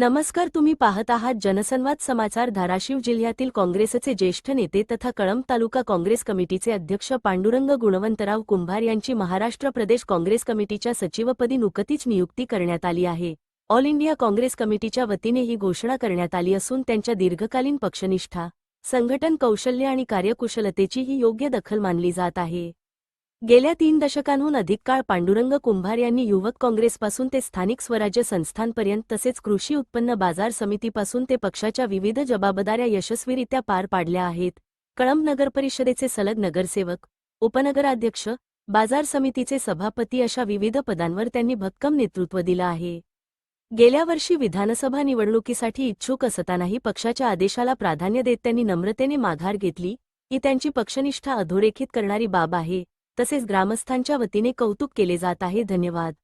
नमस्कार तुम्ही पाहत आहात जनसंवाद समाचार धाराशिव जिल्ह्यातील काँग्रेसचे ज्येष्ठ नेते तथा कळंब तालुका काँग्रेस कमिटीचे अध्यक्ष पांडुरंग गुणवंतराव कुंभार यांची महाराष्ट्र प्रदेश काँग्रेस कमिटीच्या सचिवपदी नुकतीच नियुक्ती करण्यात आली आहे. ऑल इंडिया काँग्रेस कमिटीच्या वतीने ही घोषणा करण्यात आली असून त्यांच्या दीर्घकालीन पक्षनिष्ठा संघटन कौशल्य आणि कार्यकुशलतेची ही योग्य दखल मानली जात आहे. गेल्या तीन दशकांहून अधिक काळ पांडुरंग कुंभार यांनी युवक काँग्रेसपासून ते स्थानिक स्वराज्य संस्थांपर्यंत तसेच कृषी उत्पन्न बाजार समितीपासून ते पक्षाच्या विविध जबाबदाऱ्या यशस्वीरित्या पार पाडल्या आहेत. कळंब नगरपरिषदेचे सलग नगरसेवक उपनगराध्यक्ष बाजार समितीचे सभापती अशा विविध पदांवर त्यांनी भक्कम नेतृत्व दिलं आहे. गेल्या वर्षी विधानसभा निवडणुकीसाठी इच्छुक असतानाही पक्षाच्या आदेशाला प्राधान्य देत त्यांनी नम्रतेने माघार घेतली ही त्यांची पक्षनिष्ठा अधोरेखित करणारी बाब आहे. तसेच ग्रामस्थांच्या वतीने कौतुक केले जात आहे. धन्यवाद.